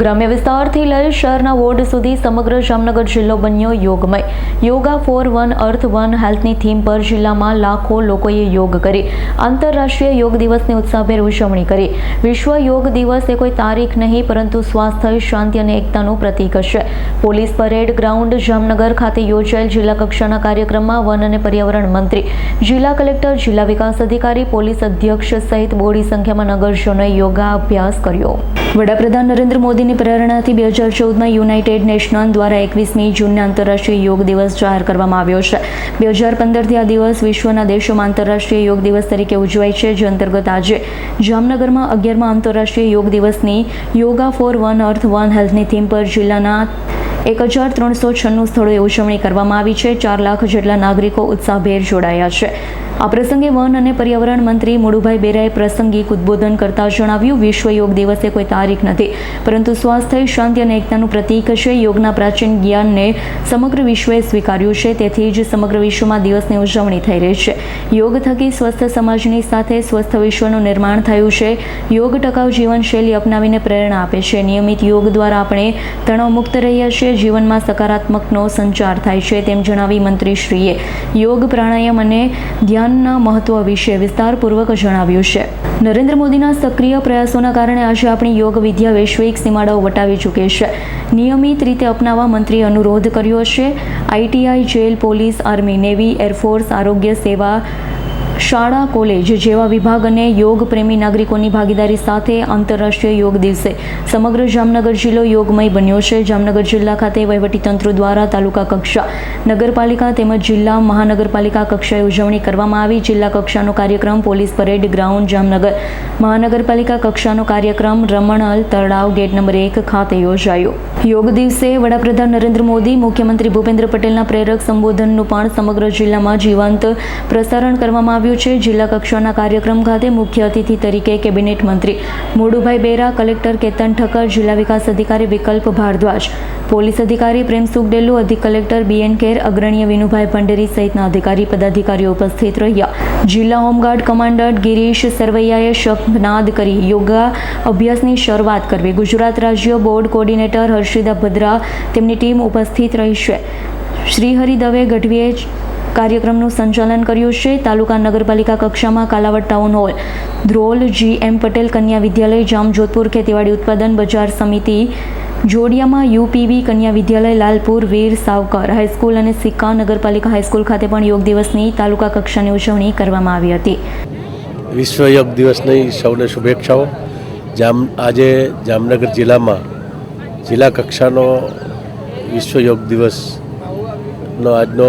ગ્રામ્ય વિસ્તારથી લઈ શહેરના વોર્ડ સુધી સમગ્ર જામનગર જિલ્લો બન્યો યોગમય. Yoga for one, earth one હેલ્થની theme પર જિલ્લામાં લાખો લોકોએ યોગ કરી. આંતરરાષ્ટ્રીય યોગ દિવસની ઉત્સાહભેર ઉજવણી કરી. વિશ્વ યોગ દિવસ એ કોઈ તારીખ નહીં, પરંતુ સ્વાસ્થ્ય, શાંતિ અને એકતાનું પ્રતીક છે. પોલીસ પરેડ ગ્રાઉન્ડ જામનગર ખાતે યોજાયેલ જિલ્લા કક્ષાના કાર્યક્રમમાં વન અને પર્યાવરણ મંત્રી, જિલ્લા કલેક્ટર, જિલ્લા વિકાસ અધિકારી, પોલીસ અધ્યક્ષ સહિત બોડી સંખ્યામાં નગરજનોએ યોગા અભ્યાસ કર્યો. વડાપ્રધાન નરેન્દ્ર મોદીની પ્રેરણાથી બે હજાર ચૌદમાં યુનાઇટેડ નેશનલ દ્વારા એકવીસમી જૂનને આંતરરાષ્ટ્રીય યોગ દિવસ જાહેર કરવામાં આવ્યો છે. બે હજાર પંદરથી આ દિવસ વિશ્વના દેશોમાં આંતરરાષ્ટ્રીય યોગ દિવસ તરીકે ઉજવાય છે, જે અંતર્ગત આજે જામનગરમાં અગિયારમાં આંતરરાષ્ટ્રીય યોગ દિવસની yoga for one earth one હેલ્થની theme પર જિલ્લાના એક હજાર ત્રણસો છન્નું સ્થળોએ ઉજવણી કરવામાં આવી છે. ચાર લાખ જેટલા નાગરિકો ઉત્સાહભેર જોડાયા છે. આ પ્રસંગે વન અને પર્યાવરણ મંત્રી મોડુભાઈ બેરાએ પ્રસંગિક ઉદ્બોધન કરતા જણાવ્યું, વિશ્વ યોગ દિવસે કોઈ તારીખ નથી, પરંતુ સ્વાસ્થ્ય, શાંતિ અને એકતાનું પ્રતીક છે. યોગના પ્રાચીન જ્ઞાનને સમગ્ર વિશ્વએ સ્વીકાર્યું છે, તેથી જ સમગ્ર વિશ્વમાં દિવસની ઉજવણી થઈ રહી છે. યોગ થકી સ્વસ્થ સમાજની સાથે સ્વસ્થ વિશ્વનું નિર્માણ થયું છે. યોગ ટકાઉ જીવનશૈલી અપનાવીને પ્રેરણા આપે છે. નિયમિત યોગ દ્વારા આપણે તણાવમુક્ત રહ્યા છીએ, જીવનમાં સકારાત્મકનો સંચાર થાય છે, તેમ જણાવી મંત્રીશ્રીએ. યોગ પ્રાણાયામ અને ધ્યાનના મહત્વ વિશે વિસ્તારપૂર્વક જણાવ્યું છે. નરેન્દ્ર મોદીના સક્રિય પ્રયાસોના કારણે આજે આપણી યોગ વિદ્યા વૈશ્વિક સીમાડાઓ વટાવી ચૂકી છે. નિયમિત રીતે અપનાવવા મંત્રીએ અનુરોધ કર્યો છે. ITI, jail, police, army, navy, air force, આરોગ્ય સેવા શાળા, કોલેજ જેવા વિભાગ અને યોગ પ્રેમી નાગરિકોની ભાગીદારી સાથે આંતરરાષ્ટ્રીય યોગ દિવસે સમગ્ર જામનગર જિલ્લો યોગમય બન્યો છે. જામનગર જિલ્લા ખાતે વહીવટીતંત્ર દ્વારા તાલુકા કક્ષા, નગરપાલિકા તેમજ જિલ્લા મહાનગરપાલિકા કક્ષાએ ઉજવણી કરવામાં આવી. જિલ્લા કક્ષાનો કાર્યક્રમ પોલીસ પરેડ ગ્રાઉન્ડ જામનગર, મહાનગરપાલિકા કક્ષાનો કાર્યક્રમ રમણલ તળાવ ગેટ નંબર એક ખાતે યોજાયો. યોગ દિવસે વડાપ્રધાન નરેન્દ્ર મોદી, મુખ્યમંત્રી ભૂપેન્દ્ર પટેલના પ્રેરક સંબોધનનું પણ સમગ્ર જિલ્લામાં જીવંત પ્રસારણ કરવામાં આવ્યું છે. જિલ્લા કક્ષાના કાર્યક્રમ ખાતે મુખ્ય અતિથિ તરીકે કેબિનેટ મંત્રી મોડુભાઈ બેરા, કલેક્ટર કેતન ઠક્કર, જિલ્લા વિકાસ અધિકારી વિકલ્પ ભારદ્વાજ, પોલીસ અધિકારી પ્રેમ સુખડેલુ અધિક કલેક્ટર બીએન કેર, અગ્રણીય વિનુભાઈ ભંડેરી સહિતના અધિકારી પદાધિકારીઓ ઉપસ્થિત રહ્યા. જિલ્લા હોમગાર્ડ કમાન્ડર ગિરીશ સરવૈયાએ શંખનાદ કરી યોગા અભ્યાસની શરૂઆત કરવી. ગુજરાત રાજ્ય બોર્ડ કોર્ડિનેટર હર્ષિદા ભદ્રા તેમની ટીમ ઉપસ્થિત રહી શ્રીહરિ દવે ગઢવીએ કાર્યક્રમનું સંચાલન કર્યું છે. તાલુકા નગરપાલિકા કક્ષામાં Kalavad town hall. Dhrol G M Patel કન્યા વિદ્યાલય, જામજોધપુર ખેતીવાડી ઉત્પાદન બજાર સમિતિ. જોડિયામાં યુપીવી કન્યા વિદ્યાલય, લાલપુર વીર સાવકર હાઈસ્કૂલ અને સિક્કા નગરપાલિકા હાઈસ્કૂલ ખાતે પણ યોગ દિવસની તાલુકા કક્ષાની ઉજવણી કરવામાં આવી હતી. વિશ્વ યોગ દિવસની સૌને શુભેચ્છાઓ. જામ, આજે જામનગર જિલ્લામાં જિલ્લા કક્ષાનો વિશ્વ યોગ દિવસનો આજનો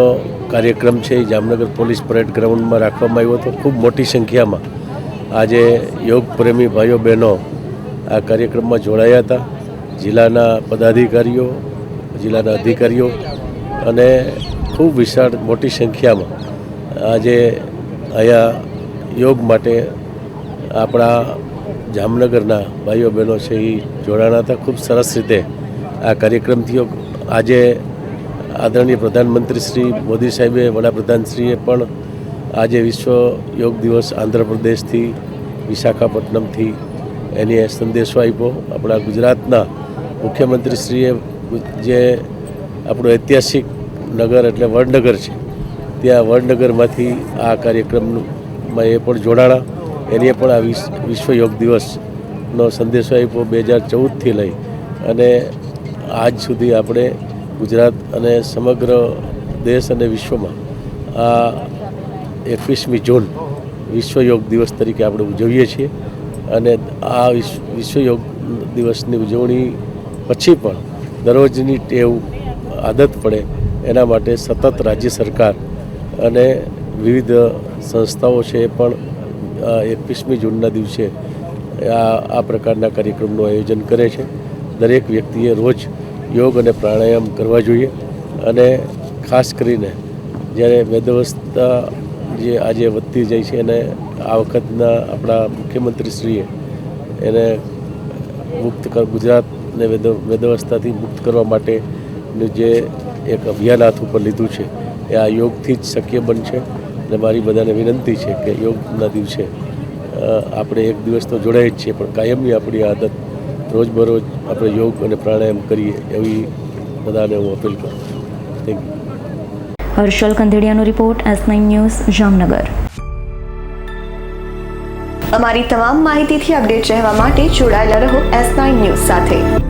કાર્યક્રમ છે જામનગર પોલીસ પરેડ ગ્રાઉન્ડમાં રાખવામાં આવ્યો હતો. ખૂબ મોટી સંખ્યામાં આજે યોગ પ્રેમી ભાઈઓ, બહેનો આ કાર્યક્રમમાં જોડાયા હતા. જિલ્લાના પદાધિકારીઓ, જિલ્લાના અધિકારીઓ અને ખૂબ વિશાળ મોટી સંખ્યામાં આજે અહીંયા યોગ માટે આપણા જામનગરના ભાઈઓ બહેનો છે એ જોડાણા હતા ખૂબ સરસ રીતે આ કાર્યક્રમ થયો આજે આદરણીય પ્રધાનમંત્રી શ્રી મોદી સાહેબે, વડાપ્રધાનશ્રીએ પણ આજે વિશ્વ યોગ દિવસ આંધ્રપ્રદેશથી વિશાખાપટ્ટનમથી એને સંદેશો આપ્યો. આપણા ગુજરાતના મુખ્યમંત્રીશ્રીએ જે આપણું ઐતિહાસિક નગર એટલે વડનગર છે, ત્યાં વડનગરમાંથી આ કાર્યક્રમમાં એ પણ જોડાણા. એની પણ આ વિશ- વિશ્વ યોગ દિવસનો સંદેશો આપ્યો બે હજાર ચૌદથી લઈ. અને આજ સુધી આપણે ગુજરાત અને સમગ્ર દેશ અને વિશ્વમાં આ એકવીસમી જૂન વિશ્વ યોગ દિવસ તરીકે આપણે ઉજવીએ છીએ. અને આ વિશ્વ યોગ દિવસની ઉજવણી પછી પણ દરરોજની ટેવ આદત પડે એના માટે સતત રાજ્ય સરકાર અને વિવિધ સંસ્થાઓ છે એ પણ એકવીસમી જૂનના દિવસે આ આ પ્રકારના કાર્યક્રમનું આયોજન કરે છે. દરેક વ્યક્તિએ રોજ યોગ અને પ્રાણાયામ કરવા જોઈએ અને ખાસ કરીને જ્યારે મેદવસ્થા જે આજે વધતી જાય છે અને આ વખતના આપણા મુખ્યમંત્રીશ્રીએ એને મુક્ત ગુજરાતને વેદ વેદવસ્થાથી મુક્ત કરવા માટેનું જે એક અભિયાન હાથ ઉપર લીધું છે, એ આ યોગથી જ શક્ય બનશે. અને મારી બધાને વિનંતી છે કે યોગના દિવસે આપણે એક દિવસ તો જોડાય જ છીએ, પણ કાયમની આપણી આદત રોજબરોજ આપણે યોગ અને પ્રાણાયામ કરીએ એવી બધાને હું અપીલ કરું thank you Harshal કંધેડિયાનો report S nine news, Jamnagar. અમારી તમામ માહિતીથી અપડેટ રહેવા માટે જોડાયેલા રહો એસ નાઇન ન્યૂઝ સાથે.